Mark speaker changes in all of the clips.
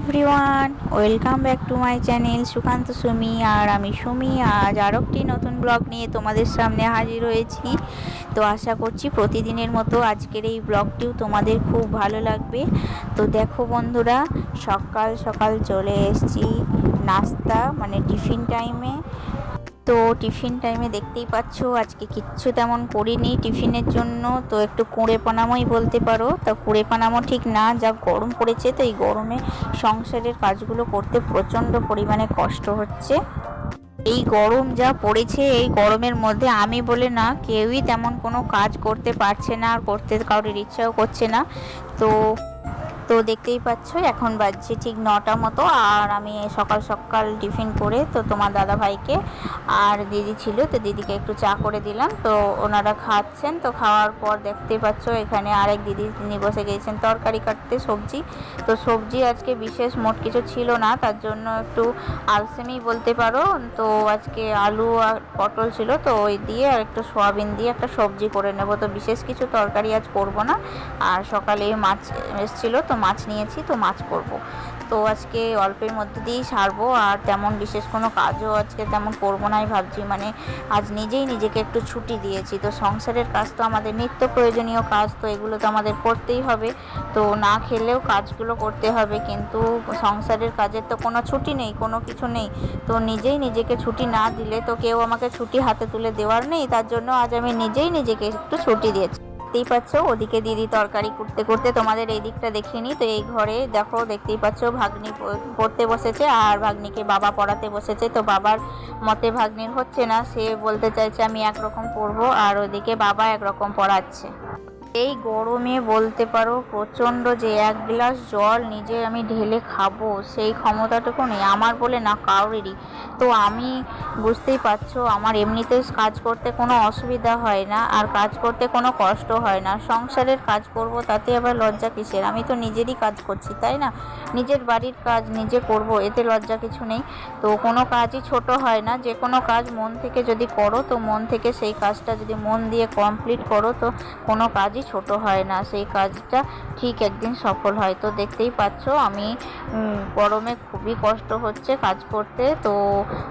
Speaker 1: Everyone welcome back to my channel Sukanta Sumi আর আমি সুমি। আজ আরও একটি নতুন ব্লগ নিয়ে তোমাদের সামনে হাজির হয়েছি। তো আশা করছি প্রতিদিনের মতো আজকের এই ব্লগটিও তোমাদের খুব ভালো লাগবে। তো দেখো বন্ধুরা, সকাল সকাল চলে এসেছি নাস্তা মানে টিফিন টাইমে তো টিফিন টাইমে দেখতেই পাচ্ছ, আজকে কিচ্ছু তেমন করিনি টিফিনের জন্য। তো একটু কুঁড়ে পানামোই বলতে পারো। তা কুঁড়ে পানামো ঠিক না, যা গরম পড়েছে তো এই গরমে সংসারের কাজগুলো করতে প্রচণ্ড পরিমাণে কষ্ট হচ্ছে। এই গরম যা পড়েছে, এই গরমের মধ্যে আমি বলে না, কেউই তেমন কোনো কাজ করতে পারছে না, আর করতে কারোর ইচ্ছাও করছে না। তো তো দেখতেই পাচ্ছ, এখন বাজছে ঠিক নটা মতো, আর আমি সকাল সকাল টিফিন করে তো তোমার দাদা ভাইকে আর দিদি ছিল, তো দিদিকে একটু চা করে দিলাম। তো ওনারা খাচ্ছেন, তো খাওয়ার পর দেখতেই পাচ্ছ এখানে আরেক দিদি, তিনি বসে গিয়েছেন তরকারি কাটতে সবজি। তো সবজি আজকে বিশেষ মোট কিছু ছিল না, তার জন্য একটু আলসেমি বলতে পারো। তো আজকে আলু আর পটল ছিল, তো ওই দিয়ে আর একটু সোয়াবিন দিয়ে একটা সবজি করে নেব। তো বিশেষ কিছু তরকারি আজ করব না। আর সকালে মাছ এসেছিল, তো মাছ নিয়েছি, তো মাছ করব। তো আজকে অল্পের মধ্যে দিয়েই সারবো, আর তেমন বিশেষ কোনো কাজও আজকে তেমন করব নাই ভাবছি। মানে আজ নিজেই নিজেকে একটু ছুটি দিয়েছি, তো সংসারের কাজ তো আমাদের নিত্য প্রয়োজনীয় কাজ, তো এগুলো তো আমাদের করতেই হবে। তো না খেলেও কাজগুলো করতে হবে, কিন্তু সংসারের কাজের তো কোনো ছুটি নেই, কোনো কিছু নেই। তো নিজেই নিজেকে ছুটি না দিলে তো কেউ আমাকে ছুটি হাতে তুলে দেওয়ার নেই, তার জন্য আজ আমি নিজেই নিজেকে একটু ছুটি দিয়েছি। দেখতেই পাচ্ছ, ওদিকে দিদি তরকারি করতে করতে তোমাদের এই দিকটা দেখিনি তো এই ঘরে দেখো, দেখতেই পাচ্ছ, ভাগ্নি পড়তে বসেছে আর ভাগ্নিকে বাবা পড়াতে বসেছে। তো বাবার মতে ভাগ্নির হচ্ছে না, সে বলতে চাইছে আমি একরকম পড়ব আর ওদিকে বাবা একরকম পড়াচ্ছে। এই গরমে বলতে পারো প্রচণ্ড যে এক গ্লাস জল নিজে আমি ঢেলে খাব, সেই ক্ষমতাটুকু নেই। আমার বলে না, কারোরই। তো আমি বুঝতেই পারছ, আমার এমনিতে কাজ করতে কোনো অসুবিধা হয় না, আর কাজ করতে কোনো কষ্ট হয় না। সংসারের কাজ করব, তাতে আবার লজ্জা কিসের? আমি তো নিজেরই কাজ করছি, তাই না? নিজের বাড়ির কাজ নিজে করব, এতে লজ্জা কিছু নেই। তো কোনো কাজই ছোট হয় না, যে কোনো কাজ মন থেকে যদি করো, তো মন থেকে সেই কাজটা যদি মন দিয়ে কমপ্লিট করো, তো কোনো কাজই কাজই ছোট হয় না, সেই কাজটা ঠিক একদিন সফল হয়। তো দেখতেই পাচ্ছ, আমি গরমে খুবই কষ্ট হচ্ছে কাজ করতে। তো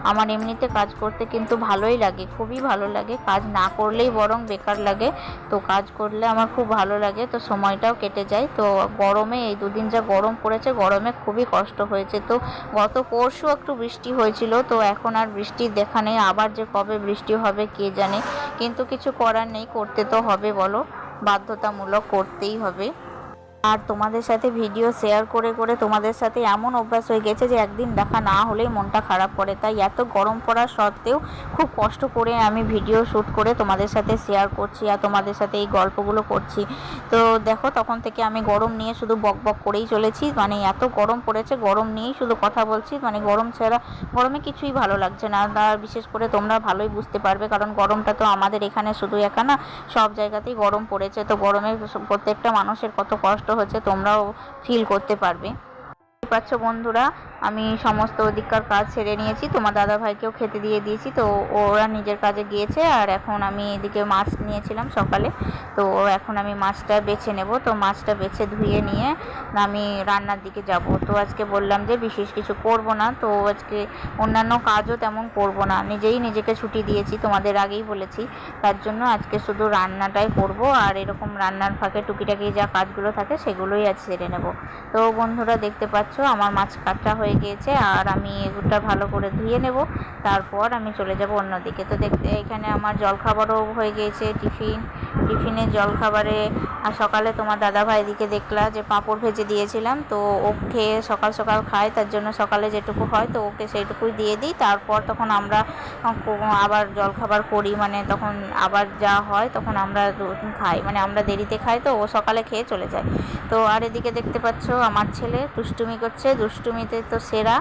Speaker 1: আমার এমনিতে কাজ করতে কিন্তু ভালোই লাগে, খুবই ভালো লাগে। কাজ না করলেই বরং বেকার লাগে। তো কাজ করলে আমার খুব ভালো লাগে, তো সময়টাও কেটে যায়। তো গরমে, এই দুদিন যা গরম পড়েছে, গরমে খুবই কষ্ট হয়েছে। তো গত পরশু একটু বৃষ্টি হয়েছিল, তো এখন আর বৃষ্টির দেখা নেই। আবার যে কবে বৃষ্টি হবে, কে জানে? কিন্তু কিছু করার নেই, করতে তো হবে, বলো। বাধ্যতামূলক করতেই হবে। আর তোমাদের সাথে ভিডিও শেয়ার করে করে তোমাদের সাথে এমন অভ্যাস হয়ে গেছে যে একদিন দেখা না হলেই মনটা খারাপ করে। তাই এত গরম পড়ার সত্ত্বেও খুব কষ্ট করে আমি ভিডিও শ্যুট করে তোমাদের সাথে শেয়ার করছি আর তোমাদের সাথে এই গল্পগুলো করছি। তো দেখো, তখন থেকে আমি গরম নিয়ে শুধু বক বক করেই চলেছি। মানে এত গরম পড়েছে, গরম নিয়েই শুধু কথা বলছি। মানে গরম ছাড়া গরমে কিছুই ভালো লাগছে না। আর বিশেষ করে তোমরা ভালোই বুঝতে পারবে, কারণ গরমটা তো আমাদের এখানে শুধু একা না, সব জায়গাতেই গরম পড়েছে। তো গরমে প্রত্যেকটা মানুষের কত কষ্ট হচ্ছে তোমরাও ফিল করতে পারবে। পাচ্ছ বন্ধুরা, আমি সমস্ত অধিকার কাজ ছেড়ে নিয়েছি। তোমার দাদা ভাইকেও খেতে দিয়ে দিয়েছি, তো ওরা নিজের কাজে গিয়েছে, আর এখন আমি এদিকে মাছ নিয়েছিলাম সকালে। তো এখন আমি মাছটা বেছে নেব, তো মাছটা বেছে ধুয়ে নিয়ে আমি রান্নার দিকে যাব। তো আজকে বললাম যে বিশেষ কিছু করব না, তো আজকে অন্যান্য কাজও তেমন করব না। নিজেই নিজেকে ছুটি দিয়েছি, তোমাদের আগেই বলেছি। তার জন্য আজকে শুধু রান্নাটাই করব, আর এরকম রান্নার ফাঁকে টুকিটাকি যা কাজগুলো থাকে সেগুলোই আজ সেরে নেব। তো বন্ধুরা, দেখতে পাচ্ছ আমার মাছ কাটা হয়ে গিয়েছে আর আমি এগুলোটা ভালো করে ধুয়ে নেব। তারপর আমি চলে যাব অন্যদিকে তো দেখতে এখানে আমার জলখাবারও হয়ে গিয়েছে, টিফিন। টিফিনে জলখাবারে আর সকালে তোমার দাদাভাই দিকে দেখলা যে পাঁপড় ভেজে দিয়েছিলাম। তো ও খেয়ে সকাল সকাল খায় তার জন্য সকালে যেটুকু হয় তো ওকে সেইটুকুই দিয়ে দিই। তারপর তখন আমরা আবার জলখাবার করি মানে তখন আবার যা হয় তখন আমরা খাই মানে আমরা দেরিতে খাই তো ও সকালে খেয়ে চলে যায়। তো আর এদিকে দেখতে পাচ্ছ আমার ছেলে দুষ্টুমি করছে দুষ্টুমিতে তো সেরা।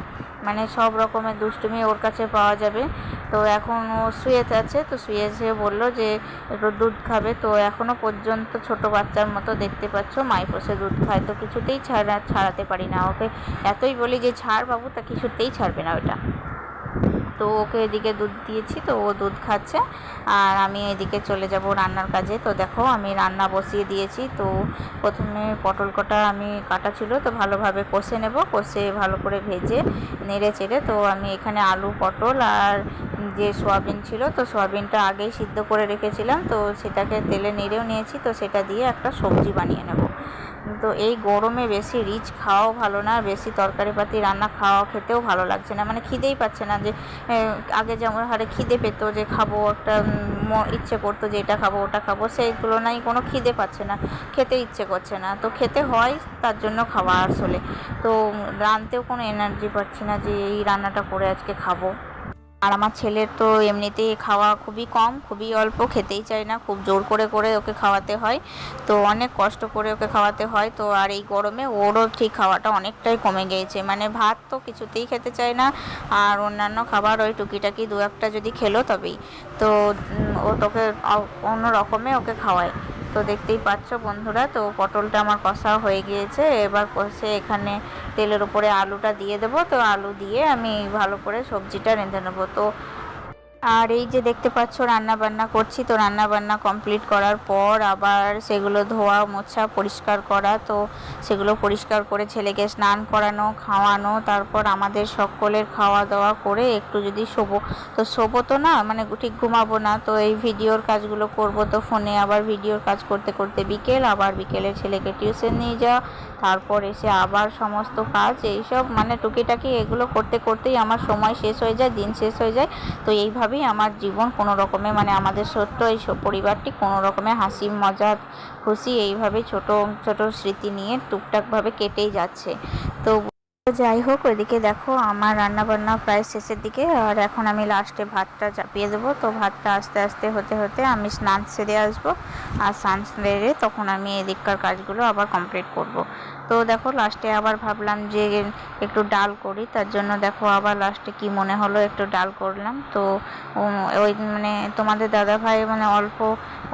Speaker 1: মানে সব রকমের দুষ্টুমি ওর কাছে পাওয়া যাবে। তো এখন ও শুয়েতে আছে, তো শুয়ে এসে বলল যে, একটু দুধ খাবে। তো এখনও পর্যন্ত ছোট বাচ্চার মতো দেখতে পাচ্ছ মাইপোসে দুধ খায়। তো কিছুতেই ছাড়া, ছাড়াতে পারি না ওকে। এতই বলি যে, ছাড় বাবু, তা কিছুতেই ছাড়বে না ওটা। তো ওকে এদিকে দুধ দিয়েছি, তো ও দুধ খাচ্ছে। আর আমি এদিকে চলে যাব রান্নার কাজে। তো দেখো, আমি রান্না বসিয়ে দিয়েছি। তো প্রথমে পটল কটা আমি কাটা ছিল, তো ভালোভাবে কষে নেব। কষে ভালো করে ভেজে নেড়ে চেড়ে, তো আমি এখানে আলু, পটল আর যে সোয়াবিন ছিল, তো সোয়াবিনটা আগেই সিদ্ধ করে রেখেছিলাম। তো সেটাকে তেলে নেড়েও নিয়েছি, তো সেটা দিয়ে একটা সবজি বানিয়ে নেব। তো এই গরমে বেশি রিচ খাওয়াও ভালো না, বেশি তরকারিপাতি রান্না খাওয়া খেতেও ভালো লাগছে না। মানে খিদেই পাচ্ছে না যে আগে যেমন হারে খিদে পেতো যে খাব, একটা ইচ্ছে করতো যে এটা খাব, ওটা খাব সেই তুলনায় কোনো খিদে পাচ্ছে না, খেতে ইচ্ছে করছে না। তো খেতে হয়, তার জন্য খাওয়া আসলে। তো রাঁধতেও কোনো এনার্জি পাচ্ছি না যে এই রান্নাটা করে আজকে খাব। আর আমার ছেলের তো এমনিতেই খাওয়া খুবই কম, খুবই অল্প, খেতেই চায় না, খুব জোর করে করে ওকে খাওয়াতে হয়। তো অনেক কষ্ট করে ওকে খাওয়াতে হয়। তো আর এই গরমে ওরও ঠিক খাওয়াটা অনেকটাই কমে গিয়েছে। মানে ভাত তো কিছুতেই খেতে চায় না, আর অন্যান্য খাবার ওই টুকিটাকি দু একটা যদি খেলো তবেই। তো ও তোকে অন্য রকমে ওকে খাওয়ায়। তো দেখতেই পাচ্ছ বন্ধুরা, তো পটলটা আমার কষা হয়ে গিয়েছে। এবার কষে এখানে তেলের উপরে আলুটা দিয়ে দেবো। তো আলু দিয়ে আমি ভালো করে সবজিটা রেঁধে নেব। তো আর এই যে দেখতে পাচ্ছ রান্না বান্না করছি। তো রান্না বান্না কমপ্লিট করার পর আবার সেগুলো ধোয়া, মোছা, পরিষ্কার করা। তো সেগুলো পরিষ্কার করে ছেলেকে স্নান করানো, খাওয়ানো, তারপর আমাদের সকলের খাওয়া দাওয়া করে একটু যদি শোবো। তো শোবো তো না মানে ঠিক ঘুমাবো না। তো এই ভিডিওর কাজগুলো করব। তো ফোনে আবার ভিডিওর কাজ করতে করতে বিকেল, আবার বিকেলে ছেলেকে টিউশন নিয়ে যাওয়া। তারপর এসে আবার সমস্ত কাজ, এইসব মানে টুকিটাকি এগুলো করতে করতেই আমার সময় শেষ হয়ে যায়, দিন শেষ হয়ে যায়। তো এইভাবেই আমার জীবন কোনো রকমে মানে আমাদের ছোট্ট এই পরিবারটি কোনো রকমে হাসি মজা খুশি, এইভাবে ছোট ছোট স্মৃতি নিয়ে টুকটাকভাবে কেটেই যাচ্ছে তো যাই হোক, ওইদিকে দেখো আমার রান্না বান্না প্রায় শেষের দিকে, আর এখন আমি লাস্টে ভাতটা চাপিয়ে দেবো তো ভাতটা আস্তে আস্তে হতে হতে আমি স্নান সেরে আসব, আর স্নান সেরে তখন আমি এদিককার কাজগুলো আবার কমপ্লিট করব। তো দেখো লাস্টে আবার ভাবলাম যে একটু ডাল করি, তার জন্য দেখো আবার লাস্টে কি মনে হলো একটু ডাল করলাম। তো ওই মানে তোমাদের দাদা ভাই মানে অল্প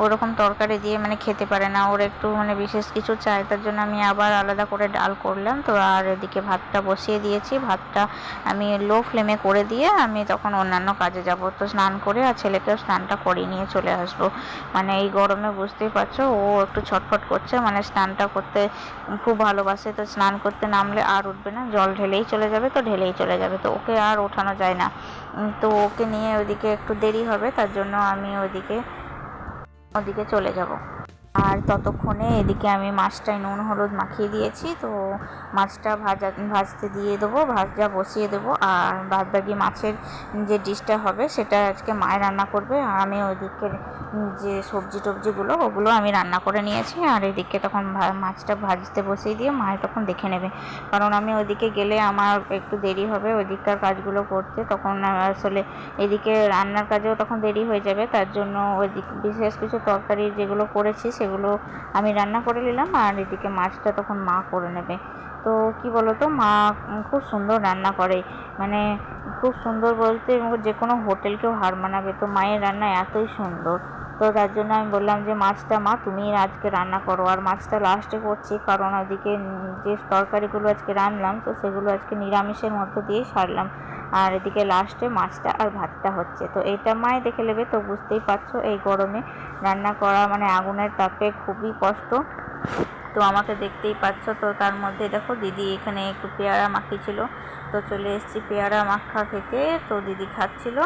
Speaker 1: ওরকম তরকারি দিয়ে মানে খেতে পারে না, ওর একটু মানে বিশেষ কিছু চাই, তার জন্য আমি আবার আলাদা করে ডাল করলাম। তো আর এদিকে ভাতটা বসিয়ে দিয়েছি, ভাতটা আমি লো ফ্লেমে করে দিয়ে আমি তখন অন্যান্য কাজে যাব। তো স্নান করে আর ছেলেকেও স্নানটা করিয়ে নিয়ে চলে আসব। মানে এই গরমে বুঝতেই পারছ, ও একটু ছটফট করছে মানে স্নানটা করতে খুব ভালোবাসে তো স্নান করতে নামলে আর উঠবে না, জল ঢেলেই চলে যাবে তো ঢেলেই চলে যাবে, তো ওকে আর ওঠানো যায় না। তো ওকে নিয়ে ওদিকে একটু দেরি হবে, তার জন্য আমি ওদিকে ওদিকে চলে যাব। আর ততক্ষণে এদিকে আমি মাছটায় নুন, হলুদ মাখিয়ে দিয়েছি। তো মাছটা ভাজা, ভাজতে দিয়ে দেবো, ভাজা বসিয়ে দেবো। আর বাদ বাকি মাছের যে ডিশটা হবে, সেটা আজকে মায় রান্না করবে। আর আমি ওইদিকে যে সবজি টবজিগুলো, ওগুলো আমি রান্না করে নিয়েছি। আর এদিকে তখন মাছটা ভাজতে বসিয়ে দিয়ে মায়ের তখন দেখে নেবে। কারণ আমি ওইদিকে গেলে আমার একটু দেরি হবে, ওইদিককার কাজগুলো করতে। তখন আসলে এদিকে রান্নার কাজেও তখন দেরি হয়ে যাবে। তার জন্য ওইদিক, বিশেষ কিছু তরকারি যেগুলো করেছি সেগুলো আমি রান্না করে নিলাম আর এদিকে মাছটা তখন মা করে নেবে। তো কি বলতো, মা খুব সুন্দর রান্না করে। মানে খুব সুন্দর বলতে যে কোনো হোটেলকেও হার মানাবে। তো মায়ের রান্না এতই সুন্দর। তো তার জন্য আমি বললাম যে, মাছটা মা, তুমি আজকে রান্না করো। আর মাছটা লাস্টে করছি কারণ ওদিকে যে তরকারিগুলো আজকে রান্নলাম তো সেগুলো আজকে নিরামিষের মধ্য দিয়েই সারলাম। আর এদিকে লাস্টে মাছটা আর ভাতটা হচ্ছে। তো এটা মায় দেখে নেবে, তো বুঝতেই পারছ এই গরমে রান্না করা মানে আগুনের তাপে খুবই কষ্ট। তো আমাকে দেখতেই পাচ্ছ, তো তার মধ্যে দেখো দিদি এখানে একটু পেয়ারা মাখিয়েছিল তো চলে এসেছি পেয়ারা মাখা খেতে, তো দিদি খাচ্ছিল।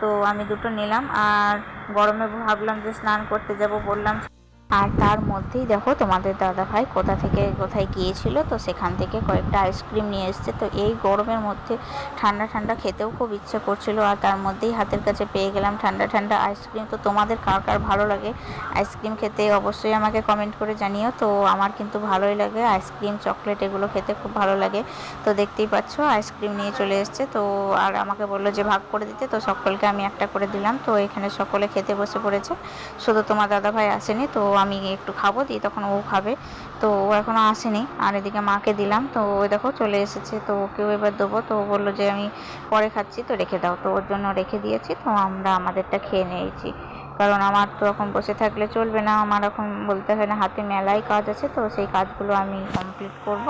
Speaker 1: তো আমি দুটো নিলাম, আর গরমে ভাবলাম যে স্নান করতে যাব, বললাম আর তার মধ্যেই দেখো তোমাদের দাদা ভাই কোথা থেকে কোথায় গিয়েছিল, তো সেখান থেকে কয়েকটা আইসক্রিম নিয়ে এসছে। তো এই গরমের মধ্যে ঠান্ডা ঠান্ডা খেতেও খুব ইচ্ছে করছিল আর তার মধ্যেই হাতের কাছে পেয়ে গেলাম ঠান্ডা ঠান্ডা আইসক্রিম তো তোমাদের কার কার ভালো লাগে আইসক্রিম খেতে অবশ্যই আমাকে কমেন্ট করে জানিও। তো আমার কিন্তু ভালোই লাগে আইসক্রিম চকলেট এগুলো খেতে খুব ভালো লাগে। তো দেখতেই পাচ্ছ আইসক্রিম নিয়ে চলে এসছে। তো আর আমাকে বলল যে ভাগ করে দিতে, তো সকলকে আমি একটা করে দিলাম। তো এখানে সকলে খেতে বসে পড়েছে। শুধু তোমার দাদা ভাই আসেনি, তো আমি একটু খাব, দিয়ে তখন ও খাবে। তো ও এখনও আসেনি, আর এদিকে মাকে দিলাম। তো ও দেখো চলে এসেছে, তো ওকেও এবার দেবো। তো ও বলল যে আমি পরে খাচ্ছি, তো রেখে দাও। তো ওর জন্য রেখে দিয়েছি, তো আমরা আমাদেরটা খেয়ে নিয়েছি। কারণ আমার তো এখন বসে থাকলে চলবে না, আমার এখন বলতে হয় না, হাতে মেলাই কাজ আছে, তো সেই কাজগুলো আমি কমপ্লিট করব।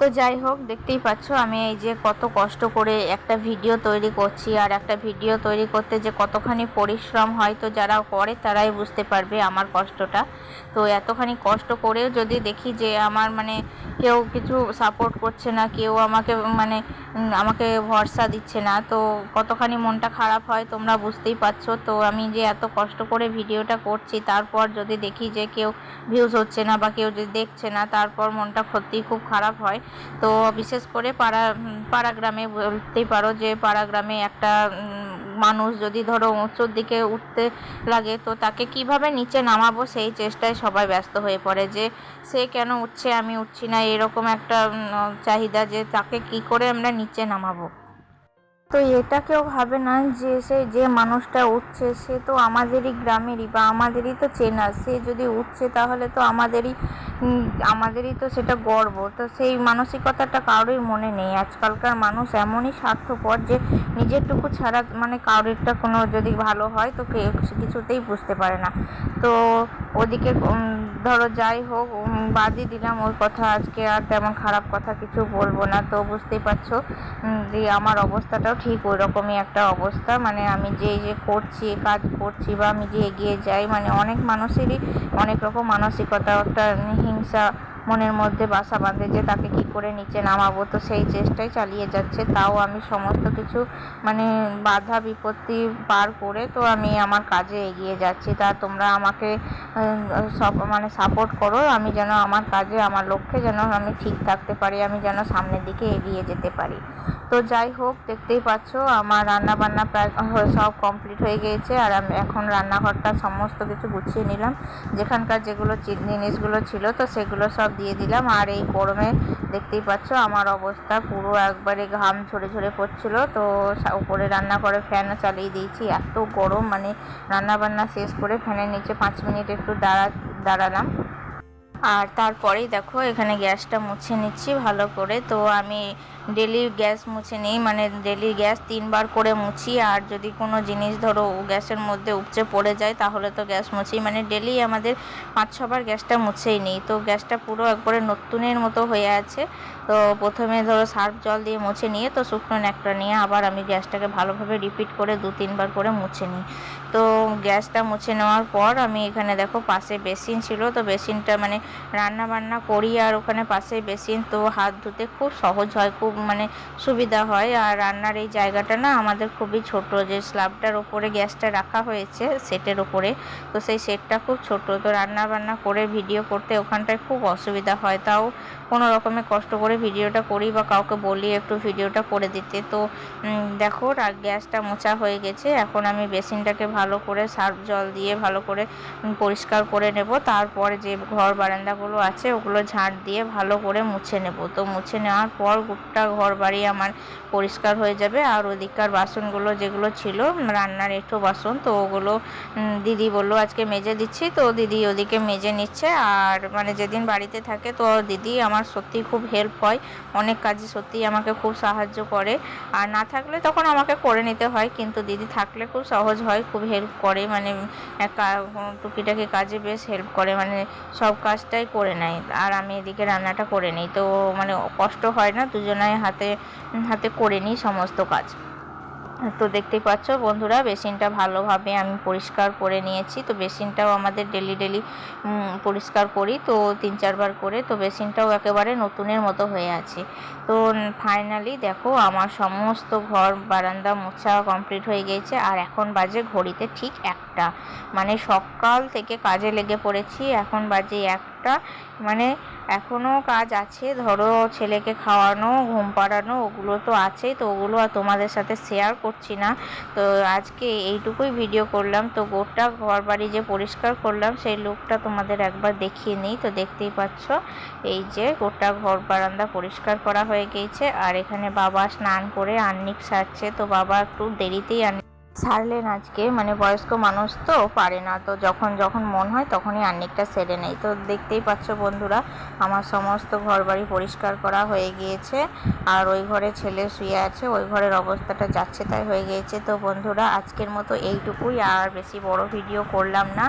Speaker 1: তো যাই হোক, দেখতেই পাচ্ছ আমি এই যে কত কষ্ট করে একটা ভিডিও তৈরি করছি আর একটা ভিডিও তৈরি করতে যে কতখানি পরিশ্রম হয় তো যারা করে তারাই বুঝতে পারবে আমার কষ্টটা। তো এতখানি কষ্ট করেও যদি দেখি যে আমার মানে কেউ কিছু সাপোর্ট করছে না, কেউ আমাকে মানে আমাকে ভরসা দিচ্ছে না, তো কতখানি মনটা খারাপ হয় তোমরা বুঝতেই পারছ। তো আমি যে এত কষ্ট করে ভিডিওটা করছি, তারপর যদি দেখি যে কেউ ভিউজ হচ্ছে না বা কেউ যদি দেখছে না, তারপর মনটা সত্যিই খুব খারাপ হয়। তো বিশেষ করে পাড়া পাড়া গ্রামে বলতেই পারো যে পাড়া গ্রামে একটা মানুষ যদি ধরো উঁচুর দিকে উঠতে লাগে তো তাকে কীভাবে নিচে নামাবো সেই চেষ্টায় সবাই ব্যস্ত হয়ে পড়ে যে সে কেন উঠছে, আমি উঠছি না, এরকম একটা চাহিদা যে তাকে কি করে আমরা নিচে নামাবো। তো এটা কেউ ভাবে না যে সে, যে মানুষটা উঠছে সে তো আমাদেরই গ্রামেরই বা আমাদেরই তো চেনা, সে যদি উঠছে তাহলে তো আমাদেরই আমাদেরই তো সেটা গর্ব। তো সেই মানসিকতাটা কারোরই মনে নেই। আজকালকার মানুষ এমনই স্বার্থপর যে নিজেরটুকু ছাড়া মানে কারোরটা কোনো যদি ভালো হয় তো কিছুতেই বুঝতে পারে না। তো ওদিকে ধরো যাই হোক বাদই দিলাম ওই কথা আজকে আর তেমন খারাপ কথা কিছু বলব না। তো বুঝতেই পারছ যে আমার অবস্থাটাও ঠিক ওই রকমই একটা অবস্থা। মানে আমি যে যে করছি কাজ করছি বা আমি যে এগিয়ে যাই মানে অনেক মানুষেরই অনেক রকম মানসিকতা। একটা হিংসা মনের মধ্যে বাসা বাঁধে যে তাকে কি করে নিচে নামাবো। তো সেই চেষ্টাই চালিয়ে যাচ্ছে। তাও আমি সমস্ত কিছু মানে বাধা বিপত্তি পার করে তো আমি আমার কাজে এগিয়ে যাচ্ছি। তা তোমরা আমাকে সব মানে সাপোর্ট করো। আমি যেন আমার কাজে, আমার লক্ষ্যে যেন আমি ঠিক থাকতে পারি, আমি যেন সামনের দিকে এগিয়ে যেতে পারি। তো যাই হোক, দেখতেই পাচ্ছ, আমার রান্না বান্না প্রায় সব কমপ্লিট হয়ে গিয়েছে। আর আমি এখন রান্নাঘরটা সমস্ত কিছু গুছিয়ে নিলাম। যেখানকার যেগুলো জিনিসগুলো ছিল, তো সেগুলো সব দিয়ে দিলাম। আর এই গরমে দেখতেই পাচ্ছ, আমার অবস্থা পুরো একবারে ঘাম ঝরে ঝরে পড়ছিল। তো উপরে রান্না করে ফ্যানও চালিয়ে দিয়েছি। এত গরম মানে রান্না বান্না শেষ করে ফ্যানের নিচে পাঁচ মিনিট একটু দাঁড়া, দাঁড়ালাম। আর তারপরেই দেখো, এখানে গ্যাসটা মুছে নিচ্ছি ভালো করে। তো আমি ডেলি গ্যাস মুছে নিই মানে ডেলি গ্যাস তিনবার করে মুছি। আর যদি কোনো জিনিস ধরো গ্যাসের মধ্যে উপচে পড়ে যায়, তাহলে তো গ্যাস মুছি মানে ডেলি আমাদের পাঁচ ছবার গ্যাসটা মুছেই নিই। তো গ্যাসটা পুরো একবারে নতুনের মতো হয়ে আছে। তো প্রথমে ধরো সার্ফ জল দিয়ে মুছে নিয়ে, তো শুকনো ন্যাকড়া নিয়ে আবার আমি গ্যাসটাকে ভালোভাবে রিপিট করে দু তিনবার করে মুছে নিই। তো গ্যাসটা মুছে নেওয়ার পর আমি এখানে দেখো পাশে বেসিন ছিল, তো বেসিনটা মানে রান্না বান্না করি আর ওখানে পাশে বেসিন, তো হাত ধুতে খুব সহজ হয়, খুব মানে সুবিধা হয়। আর রান্নার এই জায়গাটা না আমাদের খুবই ছোট, যে স্ল্যাবটার ওপরে গ্যাসটা রাখা হয়েছে সেটের ওপরে, তো সেই সেটটা খুব ছোট। তো রান্না বান্না করে, ভিডিও করতে ওখানটায় খুব অসুবিধা হয়, তাও কোনো রকমে কষ্ট করে ভিডিওটা করি বা কাউকে বলি একটু ভিডিওটা করে দিতে। তো দেখো, রা- গ্যাসটা মোছা হয়ে গেছে। এখন আমি বেসিনটাকে ভালো করে সার্ফ জল দিয়ে ভালো করে পরিষ্কার করে নেব। তারপরে যে ঘর বারান্দাগুলো আছে, ওগুলো ঝাঁট দিয়ে ভালো করে মুছে নেব। তো, মুছে নেওয়ার পর গোটা ঘর বাড়ি আমার পরিষ্কার হয়ে যাবে। আর ওদিককার বাসনগুলো যেগুলো ছিল, রান্নার একটু বাসন, তো ওগুলো দিদি বলল, আজকে মেজে দিচ্ছি। তো, দিদি ওদিকে মেজে নিচ্ছে। আর মানে যেদিন বাড়িতে থাকে, তো দিদি আমার সত্যি খুব হেল্প হয়। অনেক কাজে সত্যিই আমাকে খুব সাহায্য করে। আর না থাকলে তখন আমাকে করে নিতে হয়, কিন্তু দিদি থাকলে খুব সহজ হয়, খুব হেল্প করে। মানে টুকিটাকি কাজে বেশ হেল্প করে। মানে সব কাজটাই করে নেয়। আর আমি এদিকে রান্নাটা করে নিই। তো মানে কষ্ট হয় না, দুজনাই হাতে হাতে করে নিই সমস্ত কাজ। তো দেখতেই পাচ্ছ বন্ধুরা, বেসিনটা ভালোভাবে আমি পরিষ্কার করে নিয়েছি। তো বেসিনটাও আমাদের ডেলি ডেলি পরিষ্কার করি। তো তিন চারবার করে তো বেসিনটাও একেবারে নতুনের মতো হয়ে আছে। তো ফাইনালি দেখো আমার সমস্ত ঘর, বারান্দা মোছা কমপ্লিট হয়ে গিয়েছে। আর এখন বাজে ঘড়িতে ঠিক একটা। মানে সকাল থেকে কাজে লেগে পড়েছি। এখন বাজে একটা মানে এখনও কাজ আছে। ধরো ছেলেকে খাওয়ানো, ঘুম পাড়ানো, ওগুলো তো আছেই, তো ওগুলো আর তোমাদের সাথে শেয়ার করছি না। তো আজকে এইটুকুই ভিডিও করলাম। তো গোটা ঘর বাড়ি যে পরিষ্কার করলাম, সেই লুকটা তোমাদের একবার দেখিয়ে নিই। তো দেখতেই পাচ্ছ, এই যে গোটা ঘর বারান্দা পরিষ্কার করা হয়ে গিয়েছে আর এখানে বাবা স্নান করে আন্নিক সারছে। তো বাবা একটু দেরিতেই আন্নিক ছাড়লেন আজকে মানে বয়স্ক মানুষ তো পারে না। তো যখন যখন মন হয় তখনই আর্নিকটা সেরে নেই তো দেখতেই পাচ্ছ বন্ধুরা, আমার সমস্ত ঘর বাড়ি পরিষ্কার করা হয়ে গিয়েছে। আর ওই ঘরে ছেলে শুয়ে আছে, ওই ঘরের অবস্থাটা যাচ্ছে তাই হয়ে গিয়েছে। তো বন্ধুরা, আজকের মতো এইটুকুই। আর বেশি বড় ভিডিও করলাম না।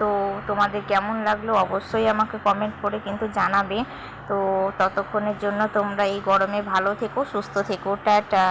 Speaker 1: তো তোমাদের কেমন লাগল অবশ্যই আমাকে কমেন্ট করে কিন্তু জানাবে। তো ততক্ষণের জন্য তোমরা এই গরমে ভালো থেকো, সুস্থ থেকো। টাটা।